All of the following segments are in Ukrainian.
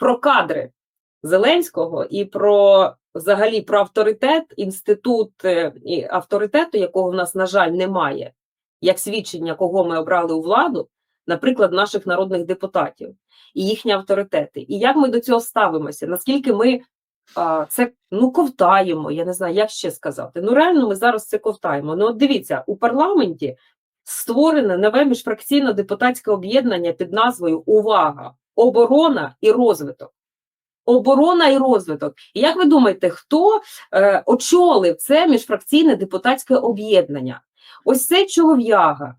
про кадри Зеленського і про взагалі про авторитет, інститут е, і авторитету, якого в нас, на жаль, немає, як свідчення, кого ми обрали у владу, наприклад, наших народних депутатів і їхні авторитети. І як ми до цього ставимося? Наскільки ми а, це ну ковтаємо? Я не знаю, як ще сказати. Ну реально ми зараз це ковтаємо. Ну, от дивіться, у парламенті створене нове міжфракційне депутатське об'єднання під назвою Увага! Оборона і розвиток. Оборона і розвиток. І як ви думаєте, хто е, очолив це міжфракційне депутатське об'єднання? Ось це чолов'яга.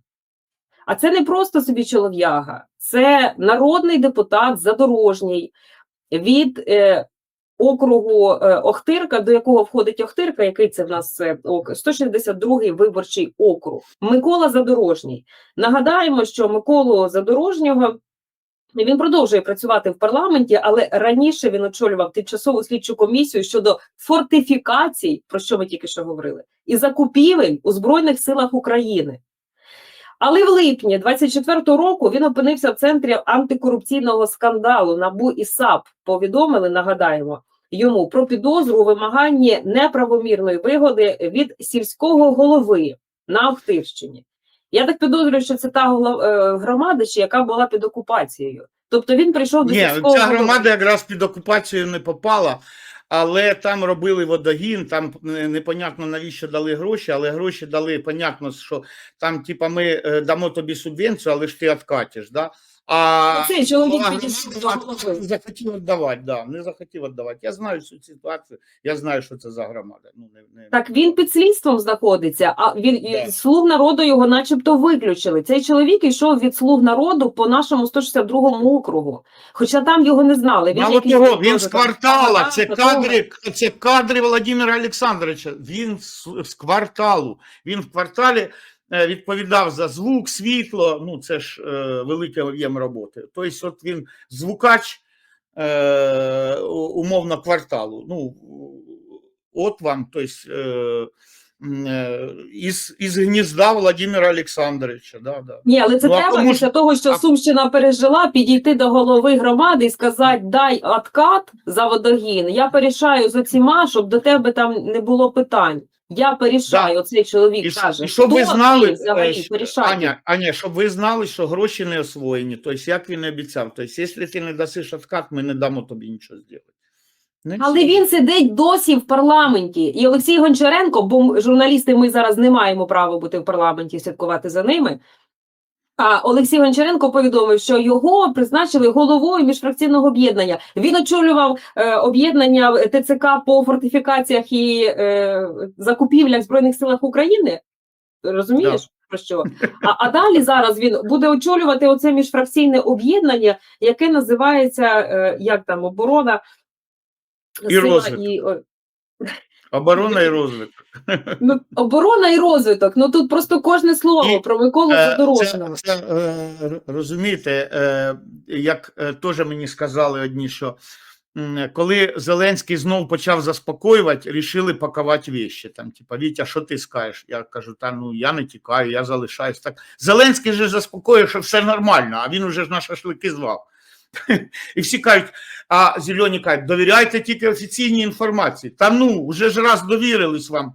А це не просто собі чолов'яга, це народний депутат задорожній від е, округу е, Охтирка, до якого входить Охтирка, який це в нас е, ок- 162-й виборчий округ. Микола Задорожній. Нагадаємо, що Миколу Задорожнього він продовжує працювати в парламенті, але раніше він очолював тимчасову слідчу комісію щодо фортифікацій, про що ми тільки що говорили, і закупівель у Збройних силах України. Але в липні 24-го року він опинився в центрі антикорупційного скандалу НАБУ і САП. Повідомили, нагадаємо, йому про підозру у вимаганні неправомірної вигоди від сільського голови на Охтирщині. Я так підозрюю, що це та е, громада, яка була під окупацією. Тобто він прийшов до Ні, сільського ця голови. громада якраз під окупацію не попала, але там робили водогін, там непонятно навіщо дали гроші, але гроші дали, понятно, що там, типа, ми е, дамо тобі субвенцію, але ж ти відкатиш. Да? А Оцей чоловік а не захотів віддавати, да, не захотів віддавати. Я знаю цю ситуацію, я знаю, що це за громада. Ну, не, не... Так він під слідством знаходиться, а він Да. слуг народу його начебто виключили. Цей чоловік йшов від слуг народу по нашому 162 округу. Хоча там його не знали. Він якийсь того, там він з квартала, це кадри, це кадри Володимира Олександровича. Він з, кварталу. Він в кварталі відповідав за звук, світло. Ну це ж е, великий об'єм роботи. Тобто, от він звукач е, умовно кварталу. Ну от вам, тобто. Е, е, із, із гнізда Володимира Олександровича. Да, да. Ні, але це Ну, треба тому після того, що а- Сумщина пережила, підійти до голови громади і сказати: дай откат за водогін. Я порішаю з оціма, щоб до тебе там не було питань. Я порішаю. цей чоловік І, каже, і щоб ви знали, взагалі е, що- Аня, Аня, щоб ви знали, що гроші не освоєні. Тобто, як він обіцяв. Тобто, якщо ти не дасиш откат, ми не дамо тобі нічого зробити. Не Але все. він сидить досі в парламенті. І Олексій Гончаренко, бо журналісти ми зараз не маємо права бути в парламенті і слідкувати за ними. Олексій Гончаренко повідомив, що його призначили головою міжфракційного об'єднання. Він очолював е, об'єднання ТЦК по фортифікаціях і е, закупівлях в Збройних силах України. Розумієш? Про що? А, а далі зараз він буде очолювати оце міжфракційне об'єднання, яке називається е, як там оборона І розвиток. і Оборона і розвиток. ну, оборона і розвиток. Ну тут просто кожне слово І, про Миколу Е, Задорожного. Це, це, е, розумієте, е, як теж мені сказали одні, що коли Зеленський знов почав заспокоювати, рішили пакувати вещи. Там, типа, Вітя, що ти скажеш? Я кажу, та ну я не тікаю, я залишаюсь. Так Зеленський же заспокоює, що все нормально, а він уже ж на шашлики звав. І всі кажуть, а зелені кажуть, довіряйте тільки офіційній інформації. Та ну, вже ж раз довірились вам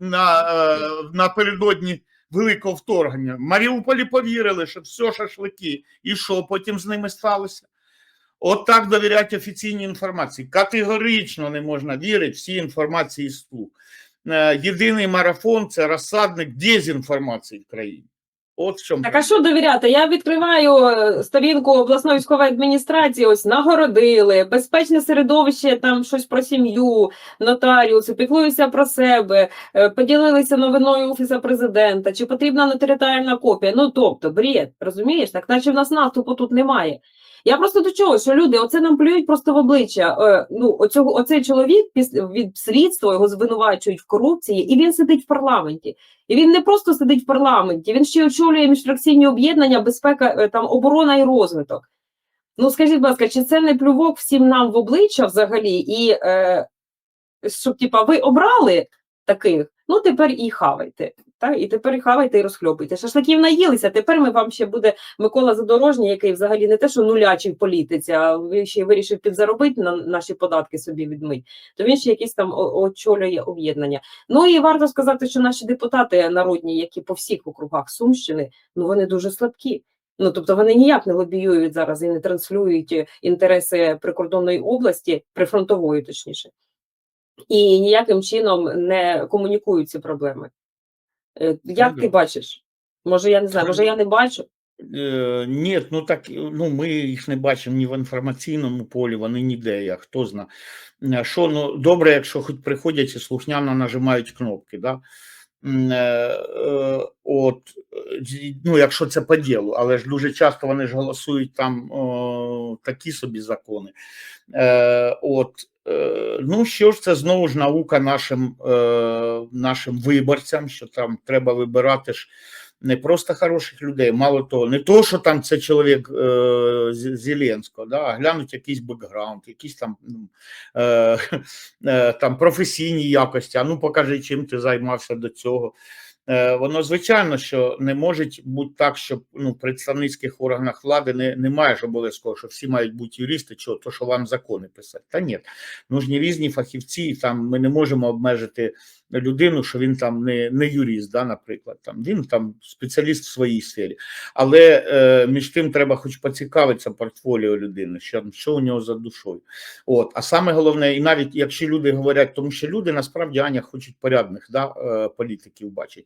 на, е, напередодні великого вторгнення. В Маріуполі повірили, що все шашлики. І що потім з ними сталося? От так довіряють офіційній інформації. Категорично не можна вірити всій інформації з слух. Е, Єдиний марафон це розсадник дезінформації в країні. От в чому. Так а що довіряти? Я відкриваю е, сторінку обласної військової адміністрації. Ось нагородили, безпечне середовище, там щось про сім'ю, нотаріуси, піклуюся про себе, е, поділилися новиною офісу президента. Чи потрібна нотаріальна копія? Ну тобто, бред, розумієш? Так, наче в нас наступу тут немає. Я просто до чого, що люди оце нам плюють просто в обличчя. Е, ну, оцього, оцей чоловік після від слідства його звинувачують в корупції, і він сидить в парламенті. І він не просто сидить в парламенті, він ще очолює міжфракційні об'єднання, безпека, е, там оборона і розвиток. Ну скажіть, будь ласка, чи це не плювок всім нам в обличчя взагалі? І е, щоб типа ви обрали таких, ну тепер і хавайте. Та, і тепер хавайте і розхльопуйте. Шашликів наїлися, тепер ми вам ще буде Микола Задорожній, який взагалі не те, що нулячий в політиці, а ще й вирішив підзаробити на наші податки собі відмить, то він ще якісь там очолює об'єднання. Ну і варто сказати, що наші депутати народні, які по всіх округах Сумщини, ну вони дуже слабкі. Ну тобто вони ніяк не лобіюють зараз і не транслюють інтереси прикордонної області, прифронтової точніше, і ніяким чином не комунікують ці проблеми. Е, Як ти бачиш? Може, я не знаю, може я не бачу. Е, Ні, ну так ну ми їх не бачимо ні в інформаційному полі, вони ніде, я хто зна. Е, Що ну добре, якщо хоч приходять і слухняно нажимають кнопки, да? Е, От ну, якщо це по ділу, але ж дуже часто вони ж голосують там такі собі закони. Е, От е, ну що ж, це знову ж наука нашим, е, нашим виборцям, що там треба вибирати ж не просто хороших людей, мало того, не то, що там це чоловік е, Зеленського, да, а глянуть якийсь бекграунд, якісь там, ну, е, е, там професійні якості. А ну покажи, чим ти займався до цього. Е, воно звичайно, що не може бути так, що ну, в представницьких органах влади не, немає ж обов'язково, що всі мають бути юристи, чого, то що вам закони писати. Та ні, нужні різні фахівці, і там ми не можемо обмежити людину, що він там не, не юрист, да, наприклад. Там він там спеціаліст в своїй сфері. Але е, між тим треба хоч поцікавитися портфоліо людини, що, що у нього за душою. От, а саме головне, і навіть якщо люди говорять, тому що люди насправді Аня хочуть порядних да, е, політиків бачить.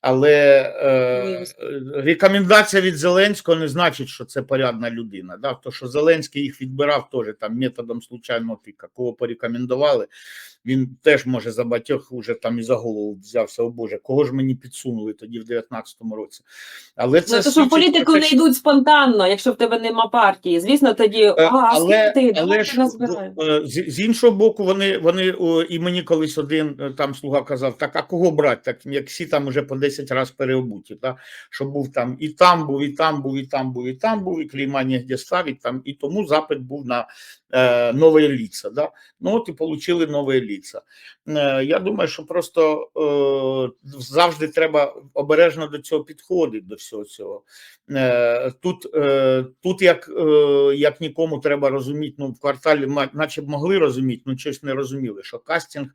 Але е, рекомендація від Зеленського не значить, що це порядна людина. Да? То, що Зеленський їх відбирав теж там методом случайного тика. Кого порекомендували, він теж може за батьох уже там і за голову взявся. О Боже, кого ж мені підсунули тоді в 19-му році. Але це Ну, то що в політику не йдуть спонтанно, якщо в тебе нема партії. Звісно, тоді Е, а, а але, ти але ж е, з, з іншого боку, вони, вони і мені колись один е, там слуга казав: так а кого брати? Так як всі там уже по 10 разів переобуті, та? що був там і там був, і там був, і там був, і там був, і клейма нігде ставить там, і тому запит був на е, нові ліца. Да? Ну от і отримали нові ліца. Е, я думаю, що просто е, завжди треба обережно до цього підходити, до всього цього. Тут, тут як, як нікому треба розуміти, ну в кварталі наче б могли розуміти, ну щось не розуміли, що кастинг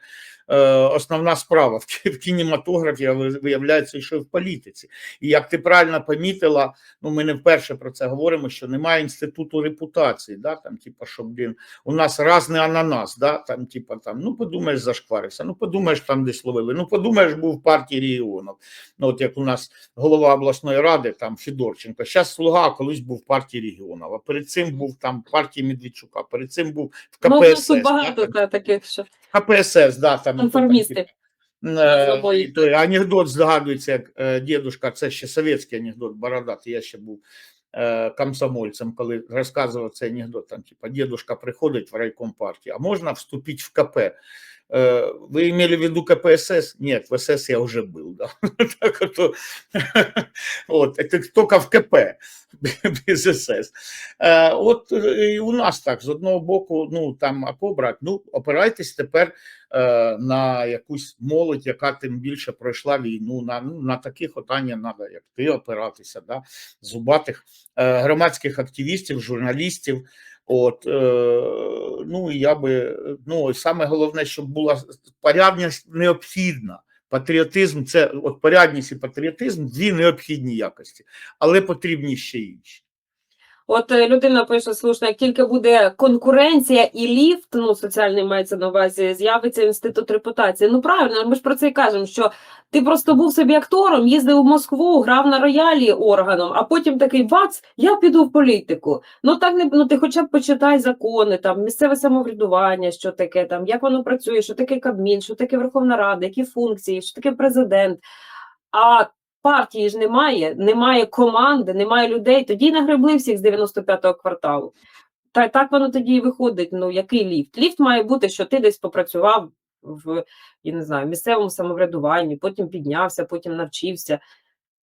основна справа в, кі- кінематографі, виявляється, що і в політиці. І як ти правильно помітила, ну ми не вперше про це говоримо, що немає інституту репутації, да, там, типа, що, блін, у нас разний ананас, да, там, типа, там, ну подумаєш, зашкварився, ну подумаєш, там десь ловили, ну подумаєш, був в партії регіонів. Ну, от як у нас голова обласної ради, там Федорченко, зараз слуга, колись був в партії регіонів, а перед цим був там в партії Медведчука, перед цим був в Ну, КПСС. да, багато та, таких, що КПСС, да, там, конформісти. Е, анекдот здогадується, як е, дідушка, це ще совєтський анекдот, бородатий, я ще був комсомольцем, коли розказував цей анекдот, там, типа, дідушка приходить в райком партії, а можна вступити в КП? Е, ви имели в виду КПСС? Нет, в СС я уже был, да. так ото, от, это только в КП, без СС. Е, от і у нас так, з одного боку, ну, там, а побрати, ну, опирайтесь тепер на якусь молодь, яка тим більше пройшла війну, на, ну, на таких от треба, як ти, опиратися, да, зубатих е, громадських активістів, журналістів. От, е, ну, і я би, ну, саме головне, щоб була порядність необхідна. Патріотизм це от порядність і патріотизм дві необхідні якості, але потрібні ще інші. От е, людина пише слушно, як тільки буде конкуренція і ліфт, ну соціальний мається на увазі, з'явиться інститут репутації. Ну правильно, ми ж про це і кажемо, що ти просто був собі актором, їздив у Москву, грав на роялі органом, а потім такий бац, я піду в політику. Ну так не ну ти хоча б почитай закони, там місцеве самоврядування, що таке там, як воно працює, що таке Кабмін, що таке Верховна Рада, які функції, що таке президент. А партії ж немає, немає команди, немає людей. Тоді нагребли всіх з 95-го кварталу. Та так воно тоді і виходить. Ну який ліфт? Ліфт має бути, що ти десь попрацював в я не знаю, місцевому самоврядуванні, потім піднявся, потім навчився.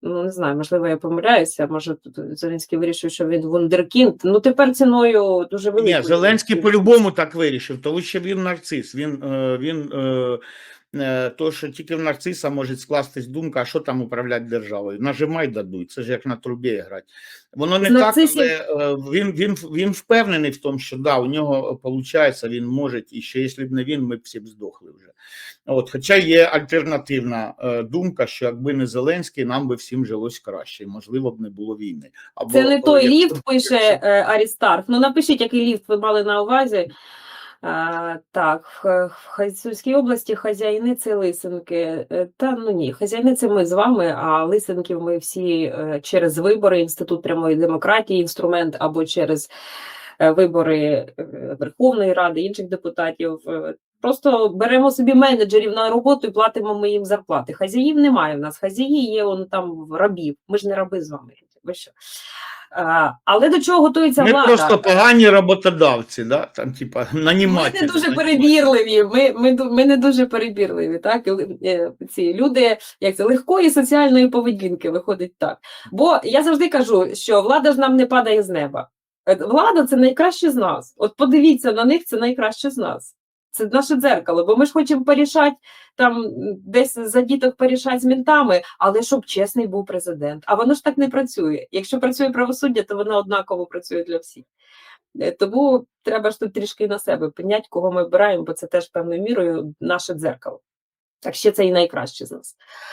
Ну, не знаю, можливо, я помиляюся. Може, тут Зеленський вирішив, що він вундеркінд. Ну, тепер ціною дуже великою. Ні, Зеленський по-любому так вирішив, тому що він нарцис. Він, е, він Е, То, що тільки в нарциса може скластись думка, а що там управляти державою. Нажимай дадуй, це ж як на трубі грати. Воно не З так, але е, він, він, він впевнений в тому, що да, у нього виходить, він може, і що якщо б не він, ми б всі б здохли вже. От, хоча є альтернативна е, думка, що якби не Зеленський, нам би всім жилось краще, і, можливо б не було війни. Або, Це не е, той якщо- ліфт, пише е, Арістарх. Ну напишіть, який ліфт ви мали на увазі. Так, в, Херсонській області хазяїни лисенки. Е, Та ну ні, хазяїни це ми з вами, а лисенків ми всі е, через вибори, інститут прямої демократії, інструмент або через е, вибори Верховної Ради, інших депутатів. Просто беремо собі менеджерів на роботу і платимо ми їм зарплати. Хазяїв немає в нас. Хазяї є он там рабів. Ми ж не раби з вами. Ви що? А, але до чого готується Ми влада? просто погані роботодавці, да? там, типа, Ми не дуже перебірливі. Ми, ми, ми не дуже перебірливі. Так? Е, Ці люди як це легкої соціальної поведінки виходить так. Бо я завжди кажу, що влада ж нам не падає з неба. Е, Влада це найкраще з нас. От подивіться на них, це найкраще з нас. Це наше дзеркало, бо ми ж хочемо порішати там десь за діток порішати з мінтами, але щоб чесний був президент. А воно ж так не працює. Якщо працює правосуддя, то воно однаково працює для всіх. Е, Тому треба ж тут трішки на себе поняти, кого ми обираємо, бо це теж певною мірою наше дзеркало. Так ще це і найкраще з нас.